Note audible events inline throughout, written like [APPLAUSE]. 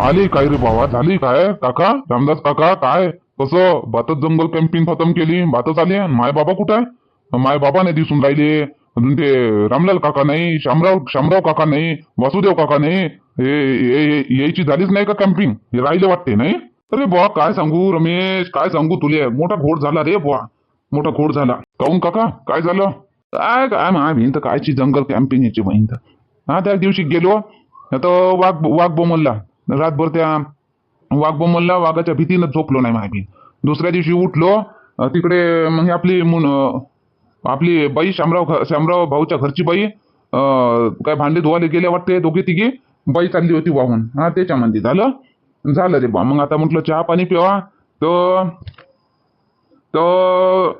आली काय रे बाबा? झाली काय? काका? रामदास काका काय? कसं? भातच जंगल कॅम्पिंग खतम केली भातच आली. माय बाबा कुठं आहे? माय बाबा नाही दिसून राहिले. अजून ते रामलाल काका नाही शामराव शामराव काका नाही वासुदेव काका नाही. हे यायची झालीच नाही का कॅम्पिंग हे राहिले वाटते नाही? अरे बुवा काय सांगू रमेश? काय सांगू तुले? मोठा घोड झाला रे बुवा. मोठा घोड झाला. काऊन काका? काय झालं? काय काय मा भिंत कायची जंगल कॅम्पिंग याची भिंत हा त्या दिवशी गेलो. तर वाघ वाघ बोमलला. रातभर त्या वाघबोमलला वाघाच्या भीतीनं झोपलो नाही माहिती. दुसऱ्या दिवशी उठलो तिकडे मग म्हणजे आपली मुन आपली बाई शामराव श्यामराव शामराव भाऊच्या घरची बाई काय भांडे धुवायला गेल्या वाटते दोघे तिघे. बाई चालली होती वाहून. हा त्याच्यामध्ये झालं. झालं रे बा. मग आता म्हटलं चहा पाणी पिवा तर तर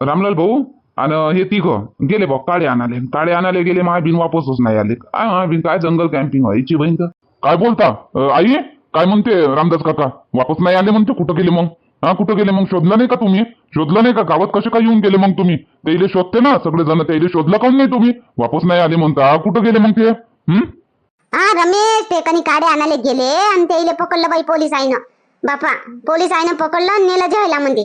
रामलाल भाऊ आणि हे तिघ गेले बा काळे आणाले. काळे आणाले गेले महाबीन वापसच नाही आले. काय महाबीन काय जंगल कॅम्पिंग व्हायची बहीण तर काय बोलता? अं, आई काय म्हणते रामदास काका? वापस नाही आले म्हणते? कुठं गेले मग? हा कुठं गेले मग? शोधलं नाही का तुम्ही? शोधलं नाही का? गावात कसे काय येऊन गेले मग तुम्ही? त्याइले शोधते ना सगळे जण त्याइले शोधलं काऊन नाही तुम्ही? वापस नाही आले म्हणता. कुठं गेले मग ते? हं? हा रमेश ते कणी काडे आणायला गेले आणि ते इले पकडलं बाई पोलीस आईनं. बापा पोलीस आईनं पकडलं आणि नेलं जेवायला मध्ये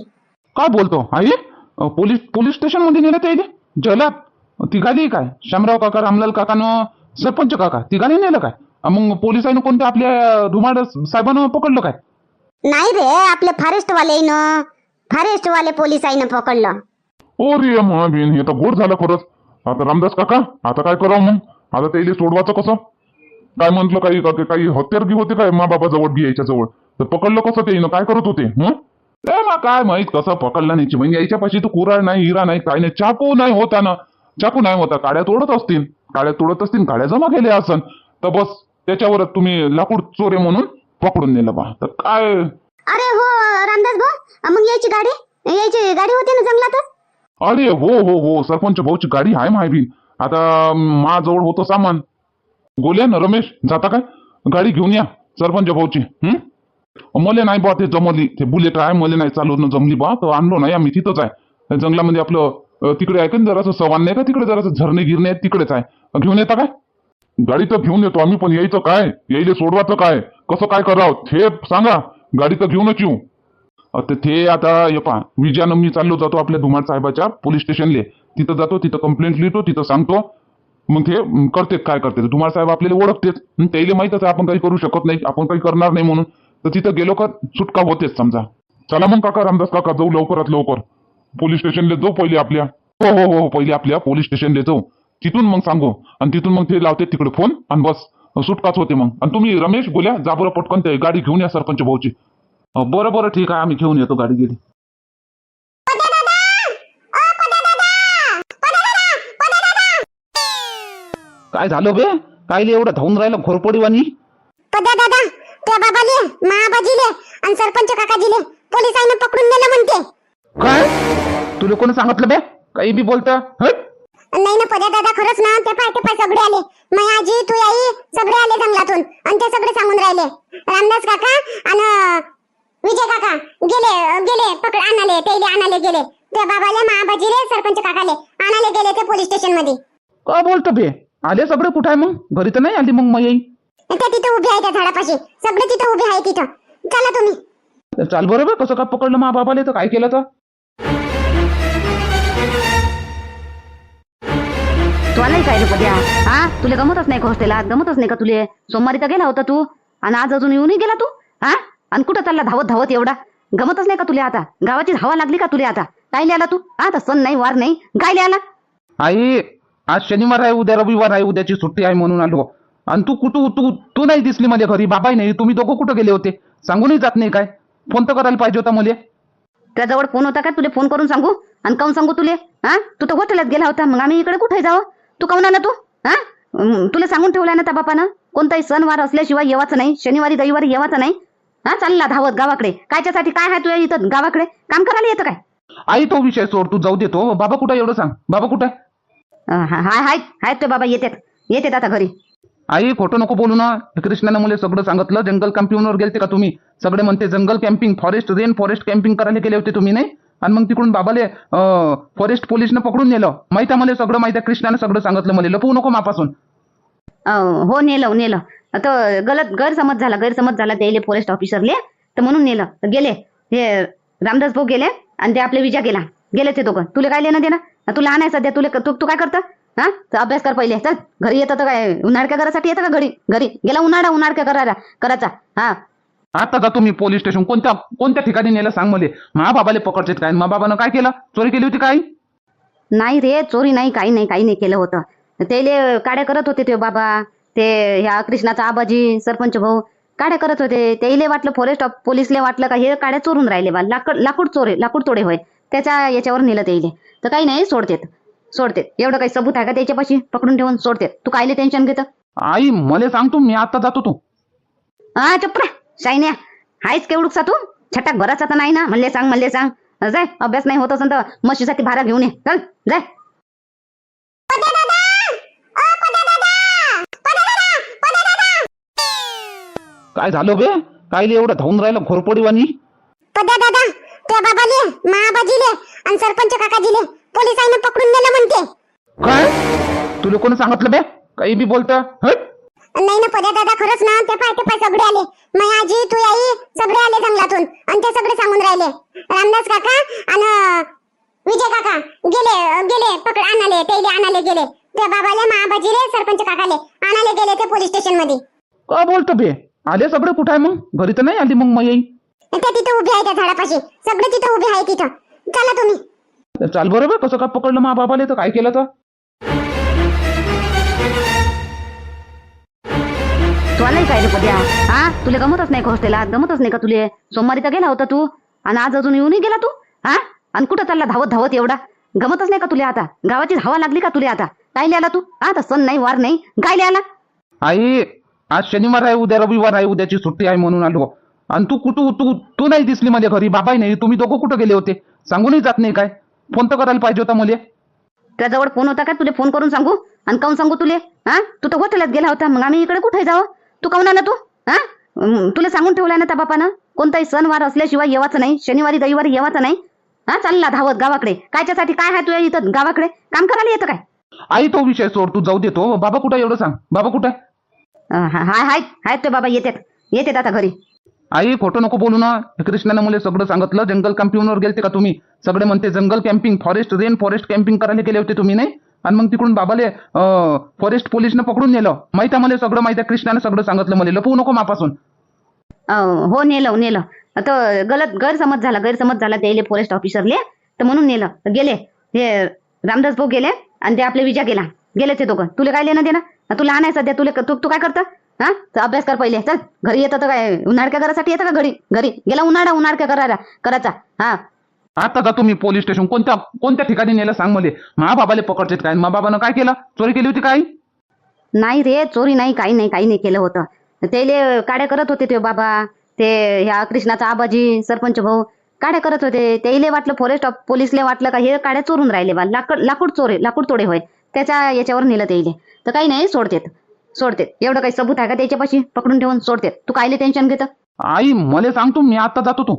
काय बोलतो? आई अं, पोलीस पोलीस स्टेशनमध्ये नेलं त्याइले जलात तिघाली काय? शामराव काका रामलाल काकानं सरपंच काका तिघाली नेलं काय? मग पोलिसांनी कोणत्या आपल्या धुमाड साहेबानं पकडलं काय? नाही रे आपले फॉरेस्ट वाले फॉरेस्ट वाले पोलीस आईनं पकडलं. ओ रे महाबीन हे तर गोड झालं खरंच. आता रामदास काका आता काय करावं मग? आता त्याला सोडवायचं कसं? काय म्हंटल काही काही हत्यार बी होते काय मा बाबा जवळ बी यायच्या जवळ? तर पकडलं कसं ते काय करत होते हं? काय माहीत कसं पकडलं नाही. म्हणजे यायच्या पाशी तर कुराळ नाही हिरा नाही काय नाही चाकू नाही होता ना चाकू नाही होता काड्या तोडत असतील. काड्या तोडत असतील काड्या जमा केल्या असन. तर बस त्याच्यावरच तुम्ही लाकूड चोरे म्हणून पकडून नेलं बा. तर काय? अरे हो रामदास भाऊ मग यायची गाडी? यायची गाडी होती ना जंगलातच अरे हो हो हो सरपंच भाऊची गाडी आहे माहिती आता माझ्याजवळ होतं सामान. गोल्या ना रमेश जाता काय? गाडी घेऊन या सरपंच भाऊची हं? मले नाही बा ते जमली. ते बुलेट आहे मले नाही चालवणं जमली बा. तर आणलो नाही आम्ही तिथंच आहे. जंगलामध्ये आपलं तिकडे आहे का ना जरासं सवान नाही का? तिकडे जरासं झरणे गिरणे आहेत तिकडेच आहे. घेऊन येता काय? गाडी तर घेऊन येतो आम्ही पण यायचं काय? यायले सोडवायचं काय? कसं काय करावं? हे सांगा. गाडी तर घेऊनच येऊ. तर ते आता हे पहा विजयानं मी चाललो जातो आपल्या धुमाळ साहेबाच्या पोलीस स्टेशनले तिथं जातो तिथं कंप्लेंट लिहितो तिथं सांगतो. मग ते करते काय करते? धुमाळ साहेब आपल्याला ओळखतेच. त्याला माहीतच आहे आपण काही करू शकत नाही आपण काही करणार नाही म्हणून. तर तिथं गेलो का सुटका होतेच समजा. चला मग काका रामदास काका जाऊ लवकरात लवकर. पोलीस स्टेशनला जाऊ पहिले आपल्या. हो हो हो पहिले आपल्या पोलीस स्टेशनला जाऊ. तिथून मग सांगू. आणि तिथून मग ते लावते तिकडे फोन आणि बस. सुटकाच होते मग. आणि तुम्ही रमेश बोल्या जा बरं पटकन ते गाडी घेऊन या सरपंच भाऊची. बरं बरं ठीक आहे आम्ही घेऊन येतो गाडी गेली. काय झालं बे काय एवढं धावून राहिलं घोरपडीवानी पद्या दादा त्या बाबाले महाबाजीले आणि सरपंच काकाजीले पोलिसांनी पकडून नेलं म्हणते. काय? तुला कोणी सांगितलं बे? काही बी बोलता? हट? नाही ना पद्या दादा खरंच ना ते पाय ते पाय सगळे आले. मै आजी तू आई सगळे आले जंगलातून. आणि ते सगळे सांगून राहिले. रामदास काका आणि विजय काका गेले गेले पकड आणाले ते आणाले गेले. त्या बाबाले महाबाजीले सरपंच काकाले आणाले गेले ते पोलीस स्टेशनमध्ये काय बोलतो बे? आले सगळे कुठं आहे मग? घरी तर नाही आली मग मग ते तिथं उभे आहे त्या झाडापाशी. सगळे तिथं उभे आहे तिथं. चला तुम्ही. चाल बरं बे कसं काय पकडलं मा बाबाले तर? काय केलं तर? तू आलाय काय पद्या हा? तुला गमतच नाही का हॉस्टेलात? गमतच नाही का तुले? सोमवारी तर गेला होता तू. आणि आज अजून येऊनही गेला तू? हा? आणि कुठं चालला धावत धावत एवढा? गमतच नाही का तुला आता? गावाची हवा लागली का तुला आता? काय आला तू? तर सण नाही वार नाही. काय आला? आई आज शनिवार आहे उद्या रविवार आहे उद्याची सुट्टी आहे म्हणून आलो. आणि तू कुठं तू तू नाही दिसली माझ्या घरी बाबाही नाही. तुम्ही दोघं कुठं गेले होते? सांगूनही जात नाही काय? फोन तर करायला पाहिजे होता मला. त्याजवळ फोन होता का? तुला फोन करून सांगू? आणि काऊन सांगू तुले? हा? तू तर हॉटेलात गेला होता. मग आम्ही इकडे कुठे जावं? तू काऊन आला तू? हा? तुला सांगून ठेवलाय ना त्या बापानं? कोणताही सणवार असल्याशिवाय येवाचं नाही. शनिवारी रविवारी येवाचं नाही. हा? चालला धावत गावाकडे. कायच्यासाठी काय आहे तुझ्या इथं? गावाकडे? काम करायला येतं काय? आई तो विषय सोड. तू जाऊ देतो बाबा कुठं एवढं सांग. बाबा कुठं हाय हाय आहेत ते बाबा. येतात. येतात आता घरी. आई खोटं नको बोलू ना. कृष्णाने मुले सगळं सांगितलं. जंगल कॅम्पिंगवर गेलते का तुम्ही? सगळे म्हणते जंगल camping forest rain forest camping करायला गेले होते तुम्ही नाही? आणि मग तिकडून बाबाले फॉरेस्ट पोलिसनं पकडून नेलं. माहिती आहे मला सगळं माहिती आहे सगळं सांगितलं मला. लपवू नको मापासून. अं, हो नेलं नेलं. तर गलत गैरसमज झाला गैरसमज झाला त्याले फॉरेस्ट ऑफिसरले तर म्हणून नेलं. तर गेले. हे रामदास भाऊ गेले आणि ते आपले विजा गेला. गेले ते दोघं. तुला काय लेणं देणं? तू लहान आहे सध्या तुला तू तू काय करतं? हा? तर अभ्यास कर पहिले. चल. घरी येतं तर काय उन्हाळक्या करासाठी येतं का घरी? घरी. गेला उन्हाळा उन्हाळक्या करायला करायचा. हा. आता जातो मी पोलीस स्टेशन कोणत्या कोणत्या ठिकाणी नेलं सांग मला. मा बाबाले पकडतात काय? मा बाबानं काय केलं? चोरी केली होती काय? नाही रे चोरी नाही काही नाही काही नाही केलं होतं. त्याले काड्या करत होते ते बाबा ते ह्या कृष्णाचा आबाजी सरपंच भाऊ. काड्या करत होते. त्याईले वाटलं फॉरेस्ट ऑफ पोलिसले वाटलं का हे काड्या चोरून राहिले बा. लाकड लाकूड चोरे लाकूड तोडे होय. त्याच्या याच्यावर नेलं त्याईले तर काही नाही सोडतेत. सोडतेत. एवढं काही सबूत आहे का त्याच्यापाशी? पकडून ठेवून सोडतेत. तू कायले टेन्शन घेतं? आई मला सांगतो मी आता जातो तू. हा चुप रे शायन्या हायच केवढूकसा तू? छटाक भराचा तर नाही ना? म्हणले सांग म्हणले सांग. जाय अभ्यास नाही होत असेल तर म्हशीसाठी भारा घेऊन ये. चल जाय. पद्या दादा ओ पद्या दादा पद्या दादा पद्या दादा काय झालं बे काय एवढं धावून राहिलं घोरपडीवानी पद्या दादा त्या बाबाले महाबाजीले आणि सरपंच काकाजीले पोलिसांनी पकडून नेलं म्हणते. काय? तुला कोणी सांगितलं बे? काही बी बोलतं? हट. नाही ना पद्या दादा खरंच ना ते पाय ते पाय सगळे आले. मै आजी तू आई सगळे आले जंगलातून. आणि ते सगळे सांगून राहिले. रामदास काका आणि विजय काका गेले गेले पकड आणाले त्याले आणाले गेले. त्या बाबाले महाबाजीले सरपंच काकाले आणाले गेले ते पोलीस स्टेशनमध्ये का बोलतो बे? आले सगळे कुठं आहे मग? घरी तर नाही आली मग मग ते तिथे उभे आहे त्या झाडापाशी. सगळे तिथे उभे आहे तिथं. चला तुम्ही. चाल बरं बे कसं काय पकडलं मा बाबाले तर? काय केलं तर? तू आलाय काय रे पद्या हा? तुला गमतच नाही का हॉस्टेला गमतच नाही का तुले? सोमवारी तर गेला होता तू. आणि आज अजून येऊनही गेला तू? हा? आणि कुठं चालला धावत धावत एवढा? गमतच नाही का तुला आता? गावाची हवा लागली का तुला आता? काय आला तू? आता सण नाही वार नाही. काय आला. आई आज शनिवार आहे उद्या रविवार आहे उद्याची सुट्टी आहे म्हणून आलो. आणि तू कुठं तू तू नाही दिसली माझ्या घरी बाबाही नाही. तुम्ही दोघं कुठं गेले होते? सांगूनही जात नाही काय? फोन तर करायला पाहिजे होता मला. त्याजवळ फोन होता का? तुले फोन करून सांगू? आणि काऊन सांगू तुले? हा? तू तर हॉटेलात गेला होता. मग आम्ही इकडे कुठे जावं? तू काऊन आला तू? हा? तुला सांगून ठेवलाय ना त्या बापानं? कोणताही सण वार असल्याशिवाय येवाचं नाही. शनिवारी रविवारी येवाचं नाही. हा चालला धावत गावाकडे. कायच्यासाठी काय आहे तुझ्या इथं? गावाकडे? काम करायला येतं काय? आई तो विषय सोड. तू जाऊ देतो बाबा कुठं एवढं सांग. बाबा कुठं आहे? अं, हा- हाय हाय हाय ते बाबा. येतात. येतात आता घरी. आई खोटं नको बोलू ना. कृष्णानं मला सगळं सांगितलं. जंगल कॅम्पिंगवर गेलते का तुम्ही? सगळे म्हणते जंगल camping forest rain forest camping करायला गेले होते तुम्ही नाही? आणि मग तिकडून बाबाले फॉरेस्ट पोलिसनं पकडून नेलं. माहिती मला सगळं माहिती आहे कृष्णानं सगळं सांगितलं मला. लपवू नको मापासून. हो नेलं नेलं. तर गलत गैरसमज झाला गैरसमज झाला त्याले फॉरेस्ट ऑफिसरले तर म्हणून नेलं. गेले. हे रामदास भाऊ गेले आणि ते आपले विजा गेला. गेले ते दोघं. तुला काय लेणं देणं? तू लहान आहे सध्या. तुला तू तू काय करतं? हा? तर अभ्यास कर पहिले. चल. घरी येतं तर काय? उन्हाळक्या घरासाठी येतं का घरी? घरी. गेला उन्हाळा उन्हाळक्या करायला करायचा. हा. आता जातो मी पोलीस स्टेशन कोणत्या कोणत्या ठिकाणी नेलं सांग मला. मा बाबाले काय? मा बाबानं काय केलं? चोरी केली होती काय? नाही रे चोरी नाही काही नाही काही नाही केलं होतं. त्याले काड्या करत होते ते बाबा. ते ह्या कृष्णाचा आबाजी सरपंच भाऊ. काड्या करत होते. त्याईले वाटलं फॉरेस्ट ऑफ पोलिसले वाटलं का हे काड्या चोरून राहिले बा. लाकड लाकूड चोरे लाकूड तोडे होय. त्याच्या याच्यावर नेलं त्याईले. तर काही नाही सोडतेत. सोडतेत. एवढं काही सबूत आहे का त्याच्यापाशी? पकडून ठेवून सोडतेत. तू कायले टेन्शन घेतं? आई मला सांगतो मी आता जातो तू.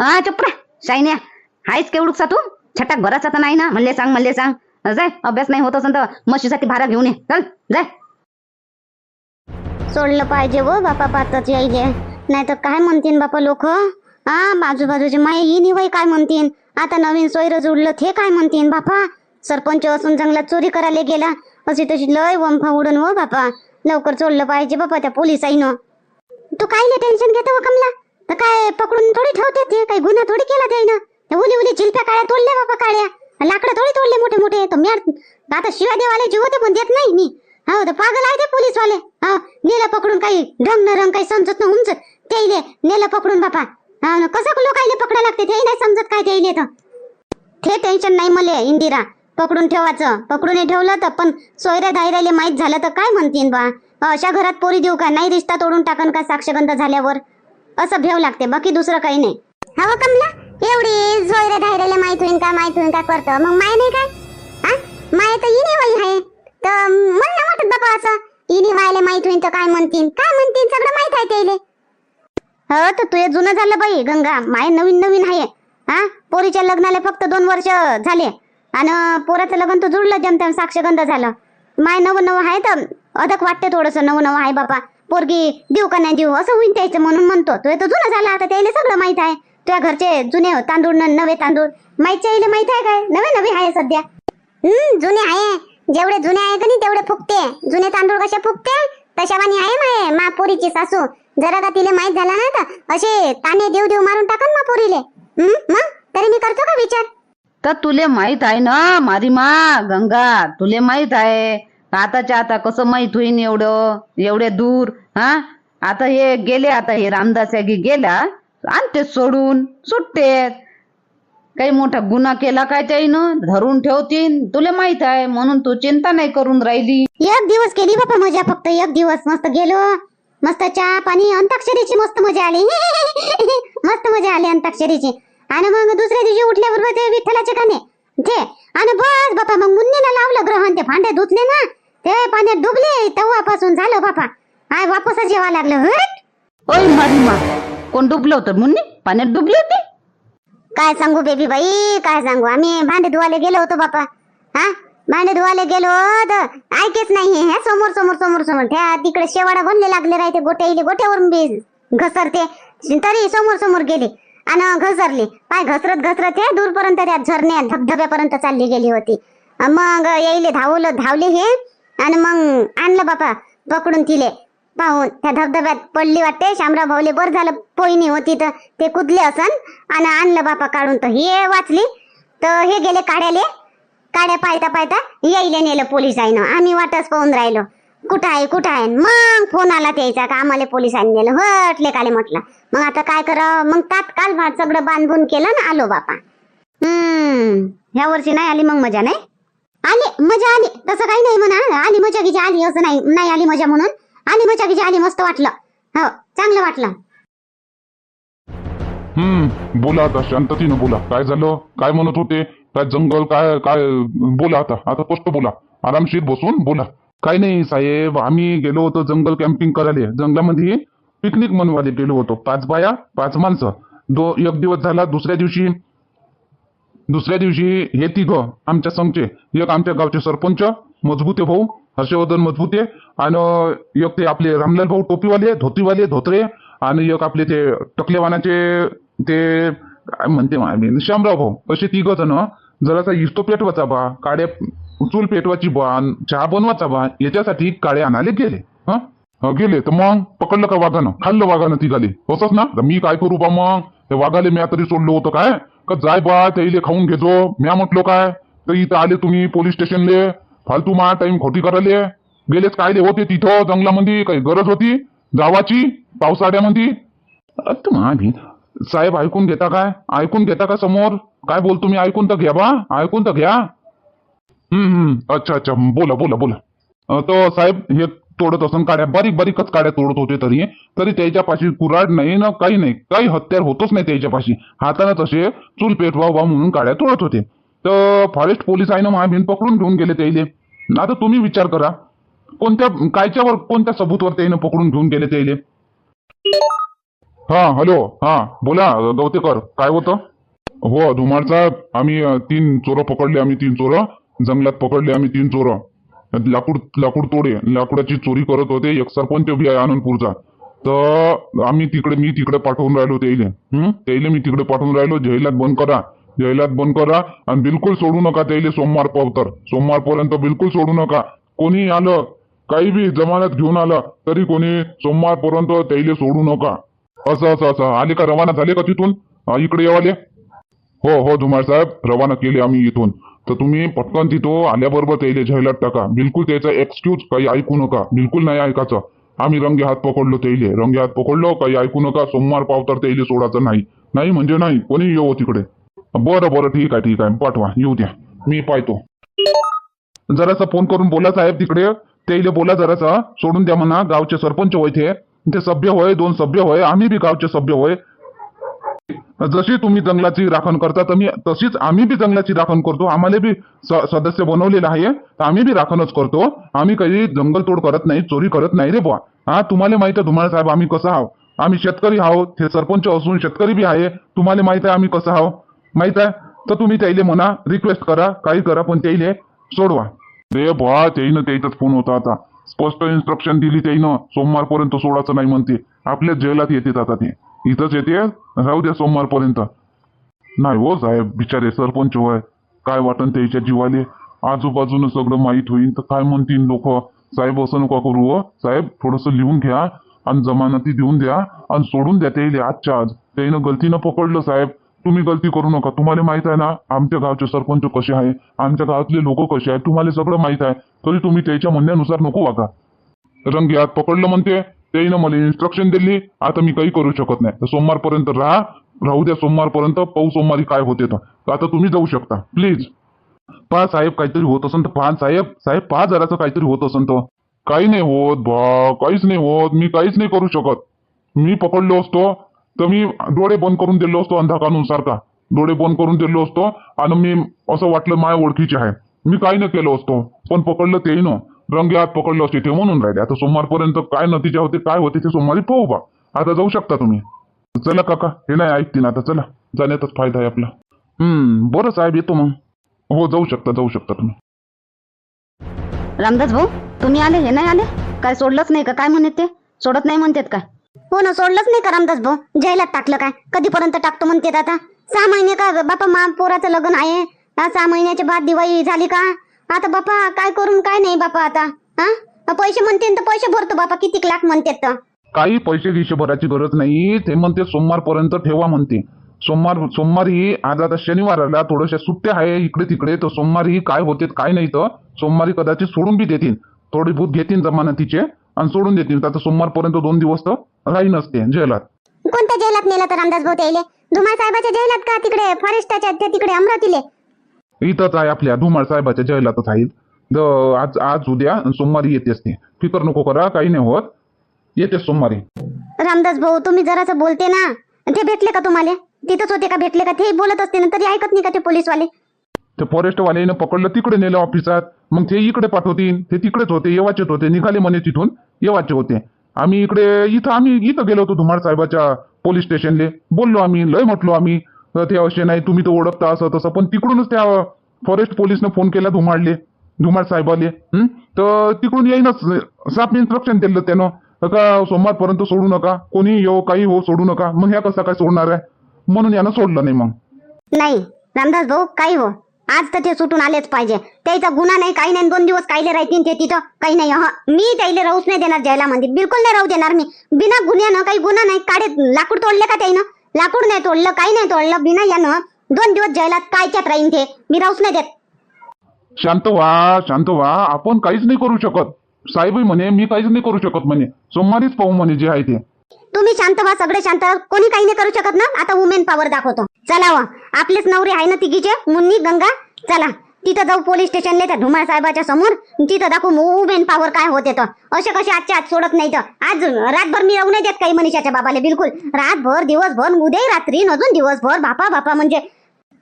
हा चुप रे. शायन्या हायच केवढूकसा तू? छटाक भराचा तर नाही ना? म्हणले सांग म्हणले सांग. जाय अभ्यास नाही होत असेल तर म्हशीसाठी भारा घेऊन ये. चल जाय. सोडलं पाहिजे व बापा पाच यायचे नाही तर काय म्हणतीन बापा लोक? हा बाजूबाजूचे माय ही निवय काय म्हणतीन? आता नवीन सोयरं जुडलं ते काय म्हणतीन बापा? सरपंच असून जंगलात चोरी करायला गेला. अशी तशी लय वंफा उडून व बापा. लवकर सोडलं पाहिजे बापा त्या पोलिसाईनं. तू काय टेन्शन घेतो व कमला? तर काय पकडून थोडी ठेवते ते? काही गुन्हा थोडी केला त्याईनं त्या उली उली चिलप्या काळ्या तोडल्या बाबा काळ्या. लाकडं थोडी तोडले मोठे मोठे. तर आता शिवाय देवाले जीव पण देत नाही मी. हो तर पागल आहे ते पोलीस वाले हो नेलं पकडून काही ढंग न रंग काही समजत ना उमजत ते नेलं पकडून बापा. हा ना कसं लोकायले पकडा लागते? ते नाही समजत काय ते तर. ते टेन्शन नाही मले इंदिरा. पकडून ठेवायचं पकडून ठेवलं तर पण सोयऱ्या धायऱ्याले माहीत झालं तर काय म्हणतीन बा? अशा घरात पोरी देऊ का? नाही रिश्ता तोडून टाकन का साक्षगंध झाल्यावर? असं भेव लागते बाकी दुसरं काही नाही. हवं कमला एवढी सोयऱ्या धायऱ्याले माहीत होईन का माहीत होईन का करतं? मग माय नाही काय? हा? माय तर इने वय आहे. तर मला नाही वाटत बाबा असं. इने व्हायला माहीत होईन तर काय म्हणतीन? काय म्हणतीन? सगळं माहीत आहे त्याले. हो तर तुझे जुनं झालं बाई गंगा. माय नवीन नवीन आहे. हा? पोरीच्या लग्नाला फक्त दोन वर्ष झाले. आणि पोराचं लग्न तर जुळलं जमतेम साक्षगंध झालं. माय नवं नवं आहे तर अदक वाटते थोडस. नवं नवं आहे बापा. पोरगी देऊ का नाही देऊ? असं होईन त्याचं म्हणून म्हणतो. तो तर जुनं झाला आता त्याला सगळं माहीत आहे. तुझ्या घरचे जुने तांदूळ न नवे तांदूळ. माहिती यायला माहीत आहे काय? नवे नवे आहे सध्या. हम्म जुने आहे. जेवढे जुने आहे का नाही तेवढे फुकते जुने तांदूळ कसे फुकते तशावानी आहे माय मा पोरीची सासू. जरा का तिले माहीत झाला ना तर असे ताने देव देव मारून टाकन मा पोरीले. हम्म मग? तरी मी करतो का विचार? तर तुले माहीत आहे ना मारी मा गंगा. तुले माहीत आहे. आताच्या आता कसं माहीत होईन एवढं एवढे दूर हा? आता हे गेले आता हे रामदास यागी गेला आणते सोडून सुटते. काही मोठा गुन्हा केला काय त्याईनं? धरून ठेवतीन. तुले माहीत आहे म्हणून तू चिंता नाही करून राहिली. एक दिवस केली बापा मजा फक्त एक दिवस. मस्त गेलो. मस्त चहा पाणी अंताक्षरीची मस्त मजा आली. [LAUGHS] मस्त मजा आली अंताक्षरीची. आणि मग दुसऱ्या दिवशी उठल्याबरोबर ते विठ्ठलाचे गाणे ते आणि बस बापा मग मुन्नीला लावलं ग्रहण. ते भांडे धुतले ना. ते पाण्यात डुबले तेव्हापासून झालं बापा. आय वापसच जेवा लागलं हट ओय मारी मा. कोण डुबलं होतं मुन्नी? पाण्यात डुबली होती? काय सांगू बेबी बाई काय सांगू? आम्ही भांडे धुवायला गेलो होतो बापा. हा? भांडे धुवायला गेलो तर ऐकेच नाही हे समोर समोर समोर समोर. त्या तिकडे शेवाडा बनले लागले राहते गोट्या गोट्यावरून बी घसरते. तरी समोर समोर गेली. आणि घसरली. पाय घसरत घसरत हे दूरपर्यंत त्या झरण्या धबधब्यापर्यंत चालली गेली होती. मग येईले धावलं धावले हे. आणि मग आणलं बापा पकडून तिले. पाहून त्या धबधब्यात पडली वाटते. शामराव भाऊले बर झालं पोईनी होती तर ते कुदले असन. आणि आणलं बापा काढून तर हे वाचली. तर हे गेले काढ्याले काड्या पायता पायता यायले नेलं पोलिसाईनं. आम्ही वाटच पाहून राहिलो. कुठं आहे कुठं आहे? मग फोन आला त्याचा का आम्हाला पोलिसांनी नेलं? हटले काले म्हटलं. मग आता काय करावं? मग तात्काळ सगळं बांधून केलं ना आलो बापा. हम्म ह्या वर्षी नाही आली मग मजा नाही? आली मजा आली. तसं काही नाही म्हणा. आली मजा गिजा आली असं नाही नाही आली मजा म्हणून. आली मजा गिजा आली मस्त वाटलं. हो चांगलं वाटलं. हम्म बोला आता शांततीनं बोला. काय झालं? काय म्हणत होते? काय जंगल काय काय बोला आता. आता स्पष्ट बोला. आरामशीर बसून बोला. काय नाही साहेब आम्ही गेलो होतो जंगल कॅम्पिंग करायला. जंगलामध्ये पिकनिक मनवाले गेलो होतो. पाच बाया पाच माणसं. दो एक दिवस झाला दुसऱ्या दिवशी दुसऱ्या दिवशी हे तिघं आमच्या संघचे एक आमच्या गावचे सरपंच मजबूते भाऊ हर्षवर्धन मजबूते आणि एक ते आपले रामलाल भाऊ टोपीवाले धोतीवाले धोत्रे आणि एक आपले ते टकलेवानाचे ते काय म्हणते आम्ही श्यामराव भाऊ असे तिघ जण जरासा इस्तो पेटवाचा बा काड्या चूल पेटवाची बा चहा बनवाचा बा याच्यासाठी काळे आणाले गेले हं? गेले तर मग पकडलं का वाघानं खाल्लं वाघानं तिघाले होतच ना? मी काय करू बा मग? ते वाघाले म्या तरी सोडलं होतं काय? का जाय बा त्याईले खाऊन घेजो म्या म्हटलो काय? तर इथं आले तुम्ही पोलीस स्टेशनले. फालतू मा टाइम खोटी करायले. गेलेच कायले होते तिथं जंगलामध्ये काही गरज होती? जावाची पावसाळ्यामध्ये आता साहेब ऐकून घेता काय? ऐकून घेता का समोर? काय बोलतो मी? ऐकून तर घ्या बा ऐकून तर घ्या. हम्म हम्म. अच्छा अच्छा. बोला बोला बोला. तो साहेब हे तोडत असन काड्या बारीक बारीकच काड्या तोडत होते तरी तरी त्याच्यापाशी कुराड नाही ना काही नाही. काही हत्यार होतच नाही त्याच्यापाशी. हाताने तसे चूल पेटवा वा म्हणून काड्या तोडत होते. तर फॉरेस्ट पोलीस आहे ना महाबीन पकडून घेऊन गेले त्याइले आता तुम्ही विचार करा. कोणत्या कायच्यावर कोणत्या सबूतवर त्याने पकडून घेऊन गेले त्याले हा हॅलो हा बोला गवतेकर काय होतं? हो धुमाळ साहेब आम्ही तीन चोरं पकडले आम्ही तीन चोरं. जंगलात पकडले आम्ही तीन चोरं. लाकूड लाकूड तोडे लाकूडाची चोरी करत होते. एक सरपंच बी आहे आनंदपूरचा. तर आम्ही तिकडे मी तिकडे पाठवून राहिलो त्याईले त्याईले मी तिकडे पाठवून राहिलो. जैलात बंद करा. जैलात बंद करा. आणि बिलकुल सोडू नका त्याइले सोमवार पवतर सोमवारपर्यंत बिलकुल सोडू नका. कोणी आलं काही बी जमान्यात घेऊन आलं तरी कोणी सोमवारपर्यंत त्याईले सोडू नका. असं असं असं. आले का? रवाना झाले का तिथून? इकडे येवाले. हो हो धुमाळ साहेब. रवाना केले आम्ही इथून. तर तुम्ही पटकन तिथं आल्याबरोबर त्याला झैलात टाका. बिलकुल त्याचा एक्सक्यूज काही ऐकू नका. बिलकुल नाही ऐकायचं. आम्ही रंगे हात पकडलो त्याले. रंगे हात पकडलो काही ऐकू नका. सोमवार पाव तर त्याले सोडायचं नाही. नाही म्हणजे नाही. कोणी येऊ तिकडे? बरं बरं. ठीक आहे ठीक आहे. पाठवा. येऊ द्या. मी पाहतो. जरासा फोन करून बोला साहेब तिकडे. त्याला बोला जरासा. सोडून द्या म्हणा. गावचे सरपंच होय ते सभ्य होय दोन सभ्य होय. आम्ही बी गावचे सभ्य होय. जशी तुम्ही जंगलाची राखण करता तमी तशीच आम्ही बी जंगलाची राखण करतो. आम्हाला बी सदस्य बनवलेलं आहे तर आम्ही बी राखणच करतो. आम्ही काही जंगलतोड करत नाही चोरी करत नाही रे बुवा. हा तुम्हाला माहीत आहे धुमाळ साहेब आम्ही कसं आहो? आम्ही शेतकरी आहोत हे सरपंच असून शेतकरी बी आहे. तुम्हाला माहीत आहे आम्ही कसं आहो? माहीत आहे? तर तुम्ही त्याईले म्हणा रिक्वेस्ट करा काही करा पण त्याईले सोडवा. रे बुवा त्याईनं त्याचाच फोन होता आता. स्पष्ट इन्स्ट्रक्शन दिली त्याईनं सोमवारपर्यंत सोडायचं नाही म्हणते. आपल्या जेलात येते आता ते. इथंच येते? राहू द्या सोमवारपर्यंत. नाही हो साहेब बिचारे सरपंच होय. काय वाटन त्याच्या जीवाले? आजूबाजूनं सगळं माहीत होईल तर काय म्हणतील लोक? साहेब असं नका करू हो. साहेब थोडंसं लिहून घ्या आणि जमानती देऊन द्या आणि सोडून द्या त्याला आजच्या आज. त्यानं गलतीनं पकडलं साहेब. तुम्ही गलती करू नका. तुम्हाला माहीत आहे ना आमच्या गावचे सरपंच कसे आहे? आमच्या गावातले लोक कसे आहेत? तुम्हाला सगळं माहीत आहे. तरी तुम्ही त्याच्या म्हणण्यानुसार नको वागा. रंगी आत पकडलं म्हणते. त्याईनं मला इन्स्ट्रक्शन दिली. आता मी काही करू शकत नाही. तर सोमवारपर्यंत राहा. राहू द्या सोमवारपर्यंत. पाऊ सोमवारी काय होते तर. आता तुम्ही जाऊ शकता. प्लीज पहा साहेब काहीतरी होत असेल तर पहा साहेब. साहेब पहा जराचं काहीतरी होत असेल तर. काही नाही होत भा काहीच नाही होत. मी काहीच नाही करू शकत. मी पकडलो असतो. तर मी डोळे बंद करून दिलो असतो अंधा कानून सारखा डोळे बंद करून दिलो असतो. आणि मी असं वाटलं माय ओळखीचे आहे. मी काही नाही केलं असतो. पण पकडलं तेही न रंगे हात पकडलं असते ते म्हणून राहिले. आता सोमवारपर्यंत काय नतीजा होते काय होते ते सोमवारी पाहू बा. आता जाऊ शकता तुम्ही. चला काका हे नाही ऐकतील आता. चला जाण्यातच फायदा आहे आपला. हम्म बरं साहेब येतो मग. हो जाऊ शकता जाऊ शकता तुम्ही. रामदास भाऊ तुम्ही आले हे नाही आले? काय सोडलंच नाही का? काय म्हणत ते? सोडत नाही म्हणतात काय हो ना सोडलंच नाही का रामदास भाऊ? जेलात टाकलं काय? कधीपर्यंत टाकतो म्हणते आता? सहा महिने का बापा मा पोराचं लग्न आहे? हा, सहा महिन्याच्या बाद दिवाळी झाली का? आता बापा काय करून काय नाही बापा आता हा? पैसे म्हणते तर पैसे भरतो बापा किती लाख म्हणते तर. काही पैसे गिशे भरायची गरज नाही ते म्हणते सोमवारपर्यंत ठेवा म्हणते. सोमवार सोमवारी आज आता शनिवार आला थोड्याशा सुट्ट्या आहे इकडे तिकडे तर सोमवारी काय होते काय नाही तर सोमवारी कदाचित सोडून बी देतील. थोडी भूत घेतील जमानतीचे आणि सोडून देतील. आता सोमवारपर्यंत दोन दिवस तर राहीनच ते जेलात. कोणत्या जेलात नेलं तर रामदास भाऊ धुमाळ साहेबाच्या जेलात का तिकडे फॉरेस्टच्या तिकडे अमरावतीले? इथंच आहे आपल्या धुमाळ साहेबाच्या जेलातच आहे. द- आज आज उद्या सोमवारी येतेच ते फिकर नको करा काही नाही होत. येते सोमवारी. रामदास भाऊ तुम्ही जरासं बोलते ना. ते भेटले का तुम्हाला? तिथंच होते का भेटले का? ते बोलत असते ना तरी ऐकत नाही का ते पोलीसवाले? ते फॉरेस्टवाल्यानं पकडलं तिकडे नेलं ऑफिसात मग ते इकडे पाठवतील. ते तिकडेच होते येवाचेच होते. निघाले म्हणे तिथून येवाचे होते. आम्ही इकडे इथं आम्ही इथं गेलो होतो धुमाळ साहेबाच्या पोलीस स्टेशनले बोललो आम्ही लय म्हटलो आम्ही. ते असे नाही तुम्ही तर ओळखता असं तसं. पण तिकडूनच त्या फॉरेस्ट पोलीसनं फोन केला धुमाळले धुमाळ साहेबाले तर तिकडून येईनच. साफ इन्स्ट्रक्शन दिलं त्यानं. का सोमवारपर्यंत सोडू नका? कोणी येऊ काही हो सोडू नका. मग ह्या कसं काय सोडणार आहे? म्हणून यानं सोडलं नाही मग. नाही. रामदास भाऊ काही हो. आज तर ते सुटून आलेच पाहिजे. त्याचा गुन्हा नाही काही नाही दोन दिवस कायले राहतील ते तिथं. काही नाही हा मी त्याला राहूच नाही देणार जेलामध्ये बिलकुल नाही राहू देणार मी. बिना गुन्ह्यानं काही गुन्हा नाही. काढे लाकूड तोडले का त्यानं? लाकूड नाही तोडलं काही नाही तोडलं बिना यानं दोन दिवस जेलात कायच्यात राहीन ते? मी राहूच नाही देत. शांत व्हा शांत व्हा आपण काहीच नाही करू शकत. साहेबही म्हणे मी काहीच नाही करू शकत म्हणे. सोमवारीच पाहू म्हणे जे आहे ते. तुम्ही शांत व्हा सगळे शांत. कोणी काही नाही करू शकत ना? आता वुमेन पॉवर दाखवतो. चला वा आपलेच नवरे आहे ना तिघीचे? मुन्नी गंगा चला. तिथं जाऊ पोलीस स्टेशनला त्या धुमाळ साहेबाच्या समोर. तिथं दाखवू वुमेन पॉवर काय होते तर असे कसे आजच्या आज सोडत नाही तर. आज रातभर मी राहू नाही देत काही मनीषाच्या बाबाला बिलकुल. रातभर दिवसभर उद्याही रात्री अजून दिवसभर बापा बापा म्हणजे.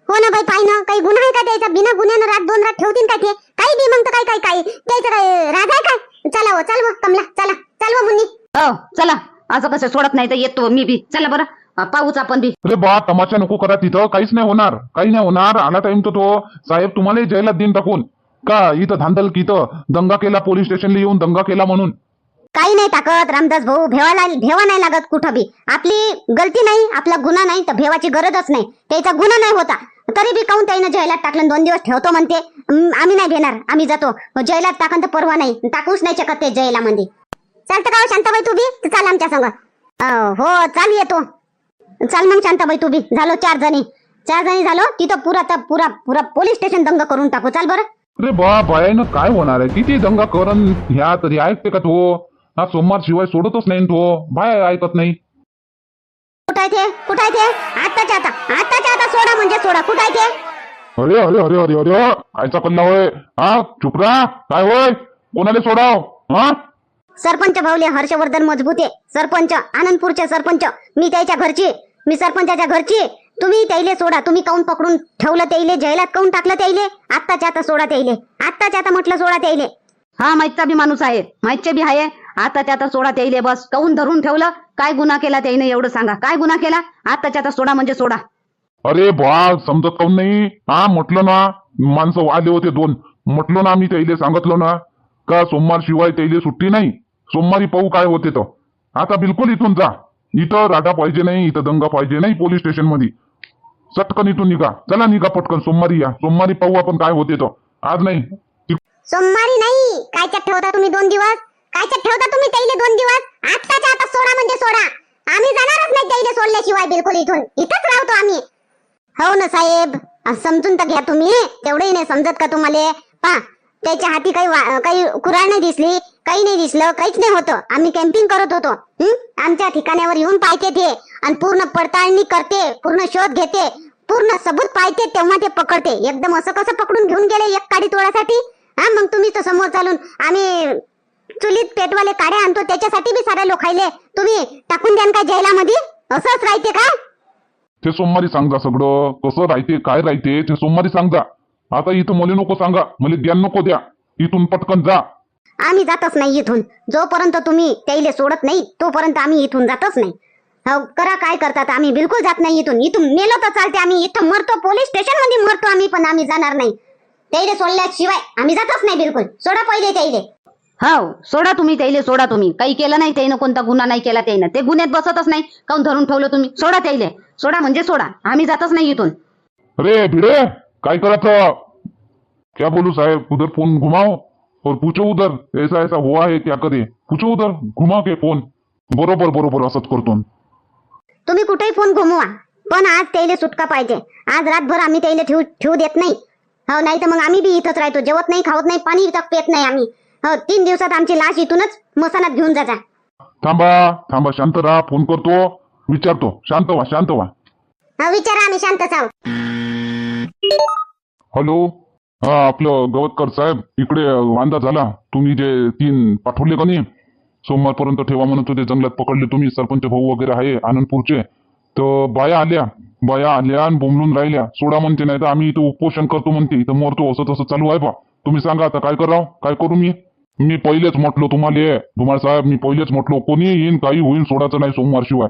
हो ना बाई पाय ना काही गुन्हा आहे का त्याचा? बिना गुन्ह्यानं रात दोन रात ठेवतील का ते? काही बी मग तर काय काय काय? त्याचं काय राज आहे काय? चला हो चल कमला चला. चल मुन्नी. हो चला. असं कसं सोडत नाही तर येतो मी बी. चला बरं. अं, पाहूच आपण बी. अरे बा तमाशा नको करा तिथं. काहीच नाही होणार. काही नाही होणार. आला टाइम तर तो. साहेब तुम्हाला जेलात देईन टाकून. का इथं धांदल की इथं? दंगा केला पोलीस स्टेशनला येऊन दंगा केला म्हणून. काही नाही टाकत रामदास भाऊ. भेवाला भेवा नाही लागत कुठं बी. आपली गलती नाही आपला गुन्हा नाही तर भेवाची गरजच नाही. त्याचा गुन्हा नाही होता. तरी बी काऊन त्यानं जैलात टाकलं दोन दिवस ठेवतो म्हणते. आम्ही नाही घेणार आम्ही जातो. जैलात टाकन तर परवा नाही. टाकूच नाही शकत ते जैलामध्ये चालतं का हो शांताबाई तू बी? तर चाल आमच्या संग. अं, हो चाल येतो. चाल मग शांताबाई तू बी. झालो चार जणी. चार जणी झालो तिथं पुरा तर पुरा पुरा पोलीस स्टेशन दंग करून टाकू. चाल बरं. अरे बा बायानं काय होणार आहे? किती दंगा करण ह्या तरी ऐकते का तो? हा सोमवार शिवाय सोडतच नाही तो. बाय ऐकत नाही. कुठं आहे ते? कुठं आहे ते? आत्ताच्या आता आत्ताच्या आता सोडा म्हणजे सोडा. कुठं आहे ते? अरे अरे अरे अरे अरे कायचा कल्ला होय. हा चुपरा काय होय? कोणाला सोडाव? हा? सरपंच भाऊले हर्षवर्धन मजबूते सरपंच आनंदपूरचे सरपंच. मी त्याच्या घरची. मी सरपंचाच्या घरची तुम्ही त्याइले सोडा. तुम्ही काऊन पकडून ठेवलं त्याइले? जैलात काऊन टाकलं त्याइले? आत्ताच्या आता सोडा त्याइले. आत्ताच्या आता म्हटलं सोडा त्याइले. हा माहीतचा बी माणूस आहे. माहीतचे बी आहे. आताच्या आता सोडा त्याईले बस. काऊन धरून ठेवलं? काय गुन्हा केला त्याईने एवढं सांगा. काय गुन्हा केला? आताच्या आता सोडा म्हणजे सोडा. अरे बा समजत काऊन नाही? हा म्हटलं ना. माणसं आले होते दोन. म्हटलं ना मी त्याला सांगितलं ना. का सोमवार शिवाय त्याला सुट्टी नाही? सोमवारी पाहू काय होते तर. आता बिलकुल इथून जा. इथं राडा पाहिजे नाही इथं दंगा पाहिजे नाही पोलीस स्टेशनमध्ये चटकन इथून निघा. चला निघा पटकन. सोमवारी या. सोमवारी पाहू आपण काय होते तो. आज नाही. सोमवारी नाही. कायच्यात ठेवता तुम्ही दोन दिवस? कायच्यात ठेवता तुम्ही त्याईले दोन दिवस? आत्ताच्या आता सोडा म्हणजे सोडा. आम्ही जाणारच नाही त्याईले सोडल्याशिवाय बिलकुल इथून. इथंच राहतो आम्ही. हो ना साहेब. समजून तर घ्या तुम्ही. तेवढंही नाही समजत का तुम्हाला? पा त्याच्या हाती काही काही कुराळ नाही दिसली काही नाही दिसलं काहीच नाही होतं. आम्ही कॅम्पिंग करत होतो. आमच्या ठिकाण्यावर येऊन पाहते ते. आणि पूर्ण पडताळणी करते पूर्ण शोध घेते पूर्ण सबूत पाहते तेव्हा ते पकडते. एकदम असं कसं पकडून घेऊन गेले एक काडी तोडासाठी हा? मग तुम्ही तो समोर चालून आम्ही चुलीत पेटवाले काड्या आणतो त्याच्यासाठी बी सारे लोक खायले तुम्ही टाकून द्यान काय जेलामध्ये? असंच राहते का? ते सोमवारी सांगा सगळं. कसं राहते काय राहते ते सोमवारी सांगा आता इथं मला नको सांगा. मला ज्ञान नको द्या. इथून पटकन जा. आम्ही जातच नाही इथून. जोपर्यंत तुम्ही त्याईले सोडत नाही तोपर्यंत आम्ही इथून जातच नाही. हो करा काय करतात आम्ही. बिलकुल जात नाही इथून. इथून मेलो तर चालते आम्ही. इथं मरतो पोलीस स्टेशनमध्ये मरतो आम्ही पण आम्ही जाणार नाही. त्याईले सोडल्याशिवाय आम्ही जातच नाही बिलकुल. सोडा पहिले त्याईले हो सोडा तुम्ही त्याइले सोडा तुम्ही. काही केलं नाही त्याईनं कोणता गुन्हा नाही केला त्याईनं ते गुन्ह्यात बसतच नाही. काऊन धरून ठेवलं तुम्ही? सोडा त्याइले. सोडा म्हणजे सोडा. आम्ही जातच नाही इथून. अरे भिड़े काय करायचं? क्या बोलू साहेब उधर फोन घुमाओ और पूछो उधर ऐसा ऐसा हुआ है क्या करे? पूछो उधर घुमा के फोन। बरोबर बरोबर असंच करतो तुम्ही कुठेही फोन घुमवा पण आज त्याईले सुटका पाहिजे. आज रातभर आम्ही त्याईले ठेवू ठेवू देत नाही. हो नाही तर मग आम्ही बी इथंच राहतो जेवत नाही खावत नाही पाणी तक पेत नाही आम्ही. हो तीन दिवसात आमची लाश इथूनच मसानात घेऊन जाता थांबा थांबा शांत राहा फोन करतो. विचारतो. शांत व्हा शांत व्हा. हा विचारा आम्ही शांतच आहोत हॅलो? हा आपलं गवतकर साहेब इकडे वांदा झाला. तुम्ही जे तीन पाठवले का नाही? सोमवारपर्यंत ठेवा म्हणत होते जंगलात पकडले तुम्ही. सरपंच भाऊ वगैरे आहे आनंदपूरचे. तर बाया आल्या. बाया आल्या आणि बोंबलून राहिल्या. सोडा म्हणते नाही तर आम्ही इथं उपोषण करतो म्हणते. इथं मरतो असं तसं चालू आहे बा. तुम्ही सांगा आता काय करावं? काय करू मी? मी पहिलेच म्हटलो तुम्हाला. तुम्हाला साहेब मी पहिलेच म्हटलो. कोणी येईन काही होईन सोडायचं नाही सोमवार शिवाय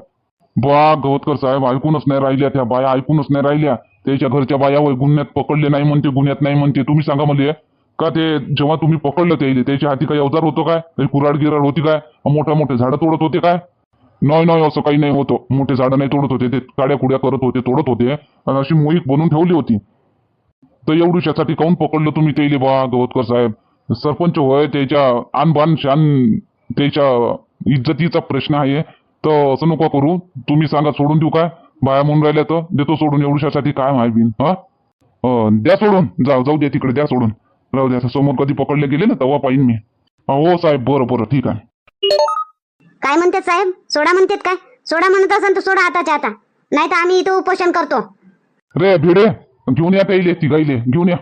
बा गवतकर साहेब ऐकूनच नाही राहिल्या त्या बाया ऐकूनच नाही राहिल्या. त्याच्या घरच्या बाया वय गुन्ह्यात पकडले नाही म्हणते गुन्ह्यात नाही म्हणते. तुम्ही सांगा मला का ते जेव्हा तुम्ही पकडलं त्याला त्याच्या हाती काही अवजार होतो काय? काही कुराड गिराड होती काय? मोठ्या मोठे झाडं तोडत होते काय? नाही नाही असं काही नाही होतं. मोठे झाडं नाही तोडत होते ते काड्या कुड्या करत होते तोडत होते. आणि अशी मोहीक बनवून ठेवली होती. तर एवढ्याच्यासाठी काऊन पकडलं तुम्ही त्याले बा गवतकर साहेब? सरपंच होय त्याच्या आनबान शान त्याच्या इज्जतीचा प्रश्न आहे. तर असं नको करू. तुम्ही सांगा सोडून देऊ काय? बाया म्हणून राहिल्या तर देतो सोडून एवढ्यासाठी काय माय बिन हा? द्या सोडून जाऊ जाऊ द्या तिकडे द्या सोडून. राहू द्या समोर कधी पकडले गेले ना तेव्हा पाहिन मी. हो साहेब बरं बरं ठीक आहे. काय म्हणतात साहेब? सोडा म्हणतात काय? सोडा म्हणत असेल तर सोडा आताच्या आता. नाही तर आम्ही इथं उपोषण करतो. रे भिडे घेऊन या त्याईले ती गाईले घेऊन या.